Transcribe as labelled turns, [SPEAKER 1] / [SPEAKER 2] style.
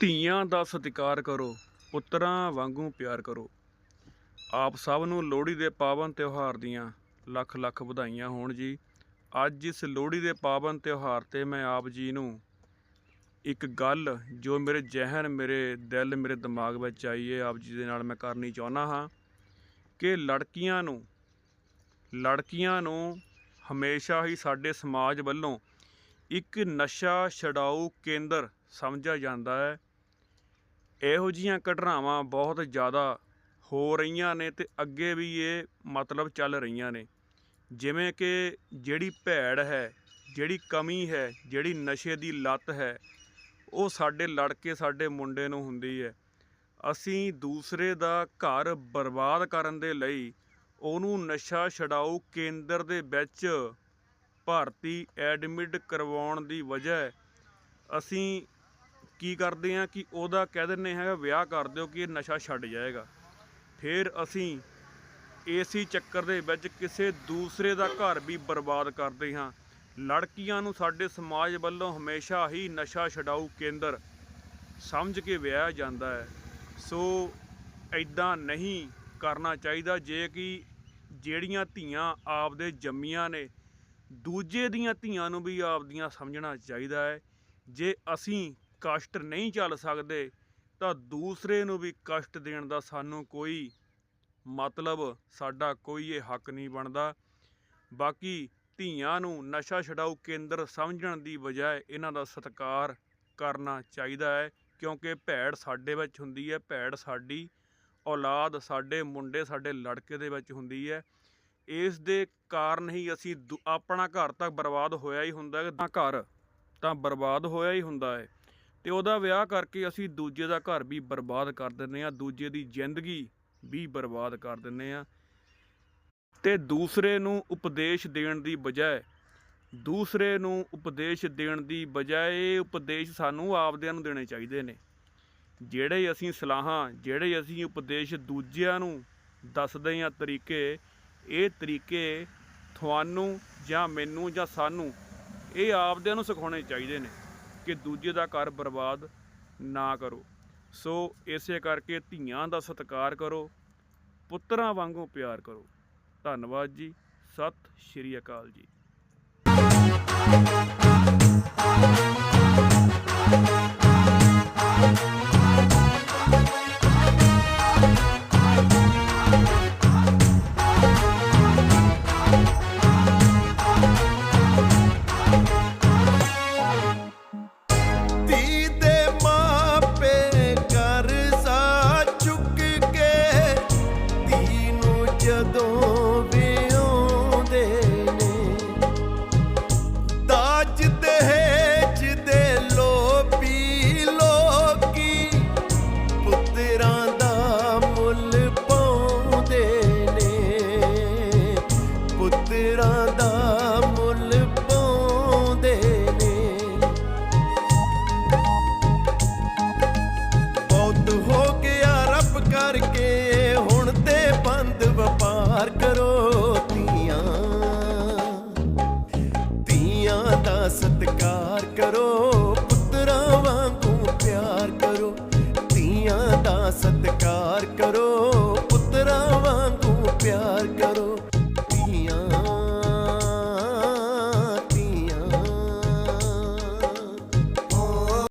[SPEAKER 1] ਧੀਆਂ ਦਾ ਸਤਿਕਾਰ ਕਰੋ, ਪੁੱਤਰਾਂ ਵਾਂਗੂ ਪਿਆਰ ਕਰੋ। ਆਪ ਸਭ ਨੂੰ ਲੋਹੜੀ ਦੇ ਪਾਵਨ ਤਿਉਹਾਰ ਦੀਆਂ ਲੱਖ ਲੱਖ ਵਧਾਈਆਂ ਹੋਣ ਜੀ। ਅੱਜ ਇਸ ਲੋਹੜੀ ਦੇ ਪਾਵਨ ਤਿਉਹਾਰ ਤੇ ਮੈਂ ਆਪ ਜੀ ਨੂੰ ਇੱਕ ਗੱਲ ਜੋ ਮੇਰੇ ਜ਼ਿਹਨ, ਮੇਰੇ ਦਿਲ, ਮੇਰੇ ਦਿਮਾਗ ਵਿੱਚ ਆਈ ਹੈ, ਆਪ ਜੀ ਦੇ ਨਾਲ ਮੈਂ ਕਰਨੀ ਚਾਹੁੰਦਾ ਹਾਂ ਕਿ ਲੜਕੀਆਂ ਨੂੰ ਲੜਕੀਆਂ ਨੂੰ ਹਮੇਸ਼ਾ ਹੀ ਸਾਡੇ ਸਮਾਜ ਵੱਲੋਂ ਇੱਕ ਨਸ਼ਾ ਛਡਾਊ ਕੇਂਦਰ ਸਮਝਿਆ ਜਾਂਦਾ ਹੈ। ਇਹੋ ਜੀਆਂ ਘਟਨਾਵਾਂ ਬਹੁਤ ਜ਼ਿਆਦਾ ਹੋ ਰਹੀਆਂ ਨੇ ਤੇ ਅੱਗੇ ਵੀ ਇਹ ਮਤਲਬ ਚੱਲ ਰਹੀਆਂ ਨੇ। ਜਿਵੇਂ ਕਿ ਜਿਹੜੀ ਭੈੜ ਹੈ, ਜਿਹੜੀ ਕਮੀ ਹੈ, ਜਿਹੜੀ ਨਸ਼ੇ ਦੀ ਲੱਤ ਹੈ, ਉਹ ਸਾਡੇ ਲੜਕੇ, ਸਾਡੇ ਮੁੰਡੇ ਨੂੰ ਹੁੰਦੀ ਹੈ। ਅਸੀਂ ਦੂਸਰੇ ਦਾ ਘਰ ਬਰਬਾਦ ਕਰਨ ਦੇ ਲਈ ਉਹਨੂੰ ਨਸ਼ਾ ਛਡਾਊ ਕੇਂਦਰ ਦੇ ਵਿੱਚ ਭਰਤੀ ਐਡਮਿਟ ਕਰਵਾਉਣ ਦੀ ਵਜ੍ਹਾ ਅਸੀਂ ਕੀ ਕਰਦੇ ਹਾਂ ਕਿ ਉਹਦਾ ਕਹਿ ਦਿੰਦੇ ਹੈਗਾ, ਵਿਆਹ ਕਰ ਦਿਓ ਕਿ ਇਹ ਨਸ਼ਾ ਛੱਡ ਜਾਏਗਾ। ਫਿਰ ਅਸੀਂ ਏਸੀ ਚੱਕਰ ਦੇ ਵਿੱਚ ਕਿਸੇ ਦੂਸਰੇ ਦਾ ਘਰ ਵੀ ਬਰਬਾਦ ਕਰਦੇ ਹਾਂ। ਲੜਕੀਆਂ ਨੂੰ ਸਾਡੇ ਸਮਾਜ ਵੱਲੋਂ ਹਮੇਸ਼ਾ ਹੀ ਨਸ਼ਾ ਛਡਾਊ ਕੇਂਦਰ ਸਮਝ ਕੇ ਵਿਆਹਿਆ ਜਾਂਦਾ ਹੈ। ਸੋ ਐਦਾਂ ਨਹੀਂ ਕਰਨਾ ਚਾਹੀਦਾ, ਜੇ ਕਿ ਜਿਹੜੀਆਂ ਧੀਆਂ ਆਪਦੇ ਜੰਮੀਆਂ ਨੇ, ਦੂਜੇ ਦੀਆਂ ਧੀਆਂ ਨੂੰ ਵੀ ਆਪਦੀਆਂ ਸਮਝਣਾ ਚਾਹੀਦਾ ਹੈ। ਜੇ ਅਸੀਂ ਕਸ਼ਟ ਨਹੀਂ ਚੱਲ ਸਕਦੇ, ਤਾਂ ਦੂਸਰੇ ਨੂੰ ਵੀ ਕਸ਼ਟ ਦੇਣ ਦਾ ਸਾਨੂੰ ਕੋਈ ਮਤਲਬ, ਸਾਡਾ ਕੋਈ ਇਹ ਹੱਕ ਨਹੀਂ ਬਣਦਾ। ਬਾਕੀ ਧੀਆਂ ਨੂੰ ਨਸ਼ਾ ਛਡਾਊ ਕੇਂਦਰ ਸਮਝਣ ਦੀ ਬਜਾਏ ਇਹਨਾਂ ਦਾ ਸਤਿਕਾਰ ਕਰਨਾ ਚਾਹੀਦਾ ਹੈ, ਕਿਉਂਕਿ ਭੈੜ ਸਾਡੇ ਵਿੱਚ ਹੁੰਦੀ ਹੈ, ਭੈੜ ਸਾਡੀ ਔਲਾਦ, ਸਾਡੇ ਮੁੰਡੇ, ਸਾਡੇ ਲੜਕੇ ਦੇ ਵਿੱਚ ਹੁੰਦੀ ਹੈ। ਇਸ ਦੇ ਕਾਰਨ ਹੀ ਅਸੀਂ ਦੂ- ਆਪਣਾ ਘਰ ਤਾਂ ਬਰਬਾਦ ਹੋਇਆ ਹੀ ਹੁੰਦਾ ਹੈ। ਘਰ ਤਾਂ ਬਰਬਾਦ ਹੋਇਆ ਹੀ ਹੁੰਦਾ ਹੈ। ਤੇ ਉਹਦਾ ਵਿਆਹ ਕਰਕੇ ਅਸੀਂ ਦੂਜੇ ਦਾ ਘਰ ਵੀ ਬਰਬਾਦ ਕਰ ਦਿੰਦੇ ਆ ਦੂਜੇ ਦੀ ਜ਼ਿੰਦਗੀ ਵੀ ਬਰਬਾਦ ਕਰ ਦਿੰਦੇ ਆ ਤੇ ਦੂਸਰੇ ਨੂੰ ਉਪਦੇਸ਼ ਦੇਣ ਦੀ ਬਜਾਏ, ਦੂਸਰੇ ਨੂੰ ਉਪਦੇਸ਼ ਦੇਣ ਦੀ ਬਜਾਏ ਉਪਦੇਸ਼ ਸਾਨੂੰ ਆਪਦਿਆਂ ਨੂੰ ਦੇਣੇ ਚਾਹੀਦੇ ਨੇ। ਜਿਹੜੇ ਅਸੀਂ ਸਲਾਹਾਂ, ਜਿਹੜੇ ਅਸੀਂ ਉਪਦੇਸ਼ ਦੂਜਿਆਂ ਨੂੰ ਦੱਸਦੇ ਆ ਤਰੀਕੇ, ਇਹ ਤਰੀਕੇ ਤੁਹਾਨੂੰ ਜਾਂ ਮੈਨੂੰ ਜਾਂ ਸਾਨੂੰ ਇਹ ਆਪਦਿਆਂ ਨੂੰ ਸਿਖਾਉਣੇ ਚਾਹੀਦੇ ਨੇ। ਕਿ ਦੂਜੇ ਦਾ ਘਰ ਬਰਬਾਦ ਨਾ ਕਰੋ। ਸੋ ਇਸੇ ਕਰਕੇ ਧੀਆਂ ਦਾ ਸਤਿਕਾਰ ਕਰੋ, ਪੁੱਤਰਾਂ ਵਾਂਗੂ ਪਿਆਰ ਕਰੋ। ਧੰਨਵਾਦ ਜੀ। ਸਤਿ ਸ਼੍ਰੀ ਅਕਾਲ ਜੀ।